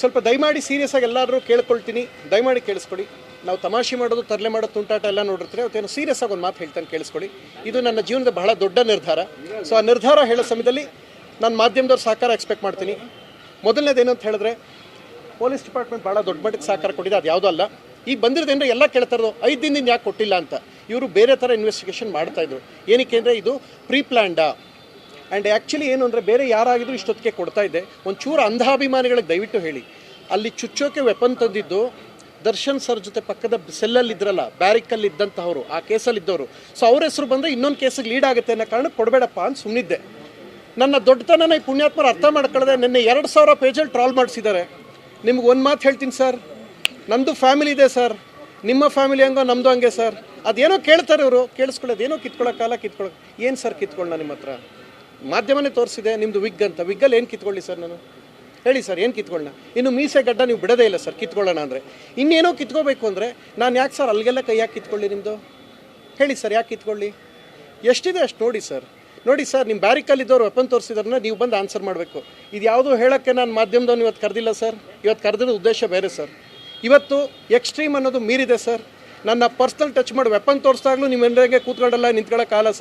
ಸ್ವಲ್ಪ ದಯಮಾಡಿ ಸೀರಿಯಸ್ ಆಗಿ ಎಲ್ಲರೂ ಕೇಳ್ಕೊಳ್ತೀನಿ. ದಯಮಾಡಿ ಕೇಳಿಸ್ಕೊಡಿ. ನಾವು ತಮಾಷೆ ಮಾಡೋದು, ತರಲೆ ಮಾಡೋದು, ತುಂಟಾಟ ಎಲ್ಲ ನೋಡಿರ್ತೀವಿ ಅವತ್ತೇನು ಸೀರಿಯಸ್ ಆಗಿ ಒಂದು ಮಾತು ಹೇಳ್ತಾನೆ ಕೇಳಿಸ್ಕೊಡಿ. ಇದು ನನ್ನ ಜೀವನದ ಬಹಳ ದೊಡ್ಡ ನಿರ್ಧಾರ. ಸೊ ಆ ನಿರ್ಧಾರ ಹೇಳೋ ಸಮಯದಲ್ಲಿ ನಾನು ಮಾಧ್ಯಮದವ್ರು ಸಹಕಾರ ಎಕ್ಸ್ಪೆಕ್ಟ್ ಮಾಡ್ತೀನಿ. ಮೊದಲನೇದೇನು ಅಂತ ಹೇಳಿದ್ರೆ ಪೊಲೀಸ್ ಡಿಪಾರ್ಟ್ಮೆಂಟ್ ಭಾಳ ದೊಡ್ಡ ಮಟ್ಟಕ್ಕೆ ಸಹಕಾರ ಕೊಟ್ಟಿದೆ. ಅದು ಯಾವುದೂ ಅಲ್ಲ. ಈಗ ಬಂದಿರೋದೇನಂದ್ರೆ ಎಲ್ಲ ಕೇಳ್ತಾ ಇರೋದು, ಐದು ದಿನದಿಂದ ಯಾಕೆ ಕೊಟ್ಟಿಲ್ಲ ಅಂತ. ಇವರು ಬೇರೆ ಥರ ಇನ್ವೆಸ್ಟಿಗೇಷನ್ ಮಾಡ್ತಾಯಿದ್ರು ಏನಕ್ಕೆ ಅಂದರೆ ಇದು ಪ್ರೀ ಪ್ಲ್ಯಾಂಡಾ ಆ್ಯಂಡ್ ಆ್ಯಕ್ಚುಲಿ ಏನು ಅಂದರೆ ಬೇರೆ ಯಾರಾಗಿದ್ರು ಇಷ್ಟೊತ್ತಿಗೆ ಕೊಡ್ತಾ ಇದ್ದೆ. ಒಂಚೂರು ಅಂಧಾಭಿಮಾನಿಗಳಿಗೆ ದಯವಿಟ್ಟು ಹೇಳಿ. ಅಲ್ಲಿ ಚುಚ್ಚೋಕೆ ವೆಪನ್ ತಂದಿದ್ದು ದರ್ಶನ್ ಸರ್ ಜೊತೆ ಪಕ್ಕದ ಸೆಲ್ಲಲ್ಲಿ ಇದ್ರಲ್ಲ ಬ್ಯಾರಿಕಲ್ಲಿ ಇದ್ದಂಥವ್ರು ಆ ಕೇಸಲ್ಲಿ ಇದ್ದವರು. ಸೊ ಅವ್ರ ಹೆಸರು ಬಂದರೆ ಇನ್ನೊಂದು ಕೇಸಿಗೆ ಲೀಡ್ ಆಗುತ್ತೆ ಅನ್ನೋ ಕಾರಣ ಕೊಡಬೇಡಪ್ಪ ಅಂತ ಸುಮ್ಮನಿದ್ದೆ ನನ್ನ ದೊಡ್ಡತನ ಈ ಪುಣ್ಯಾತ್ಮರು ಅರ್ಥ ಮಾಡ್ಕೊಳ್ಳದೆ ನಿನ್ನೆ ಎರಡು ಸಾವಿರ ಪೇಜಲ್ಲಿ ಟ್ರಾಲ್ ಮಾಡಿಸಿದ್ದಾರೆ. ನಿಮ್ಗೆ ಒಂದು ಮಾತು ಹೇಳ್ತೀನಿ ಸರ್ ನಂದು ಫ್ಯಾಮಿಲಿ ಇದೆ ಸರ್ ನಿಮ್ಮ ಫ್ಯಾಮಿಲಿ ಹಂಗೋ ನಮ್ಮದು ಹಂಗೆ ಸರ್ ಅದೇನೋ ಕೇಳ್ತಾರೆ ಇವರು. ಕೇಳಿಸ್ಕೊಳ್ಳೋದು, ಏನೋ ಕಿತ್ಕೊಳ್ಳೋ ಏನು ಸರ್ ಕಿತ್ಕೊಳ್ಳೋಣ ನಿಮ್ಮ ಹತ್ರ? ಮಾಧ್ಯಮನೇ ತೋರಿಸಿದೆ ನಿಮ್ಮದು ವಿಗ್ ಅಂತ. ವಿಗ್ಗಲ್ಲಿ ಏನು ಕಿತ್ಕೊಳ್ಳಿ ಸರ್ ನಾನು? ಹೇಳಿ ಸರ್, ಏನು ಕಿತ್ಕೊಳ್ಳೋಣ ಇನ್ನು ಮೀಸೆ ಗಡ್ಡ ನೀವು ಬಿಡೋದೇ ಇಲ್ಲ ಸರ್, ಕಿತ್ಕೊಳ್ಳೋಣ ಅಂದರೆ. ಇನ್ನೇನೋ ಕಿತ್ಕೋಬೇಕು ಅಂದರೆ ನಾನು ಯಾಕೆ ಸರ್ ಅಲ್ಲಿಗೆಲ್ಲ ಕೈ ಯಾಕೆ ಕಿತ್ಕೊಳ್ಳಿ ನಿಮ್ಮದು ಹೇಳಿ ಸರ್, ಯಾಕೆ ಕಿತ್ಕೊಳ್ಳಿ? ಎಷ್ಟಿದೆ ಅಷ್ಟು ನೋಡಿ ಸರ್. ನೋಡಿ ಸರ್ ನಿಮ್ಮ ಬ್ಯಾರಿಕಲ್ಲಿದ್ದವ್ರು ವೆಪನ್ ತೋರಿಸಿದ್ರನ್ನ ನೀವು ಬಂದು ಆನ್ಸರ್ ಮಾಡಬೇಕು. ಇದು ಯಾವುದೋ ಹೇಳೋಕ್ಕೆ ನಾನು ಮಾಧ್ಯಮದವ್ನು ಇವತ್ತು ಕರೆದಿಲ್ಲ ಸರ್. ಇವತ್ತು ಕರೆದಿರೋ ಉದ್ದೇಶ ಬೇರೆ ಸರ್. ಇವತ್ತು ಎಕ್ಸ್ಟ್ರೀಮ್ ಅನ್ನೋದು ಮೀರಿದೆ ಸರ್. ನನ್ನ ಪರ್ಸ್ನಲ್ ಟಚ್ ಮಾಡಿ ವೆಪನ್ ತೋರಿಸ್ದಾಗಲೂ ನಿಮ್ಮೆಲ್ಲರಿಗೆ ಕೂತ್ಕೊಂಡಲ್ಲ ನಿಂತ್ಕೊಳ್ಳೋಕ್ಕಾಗಲ್ಲ ಸರ್.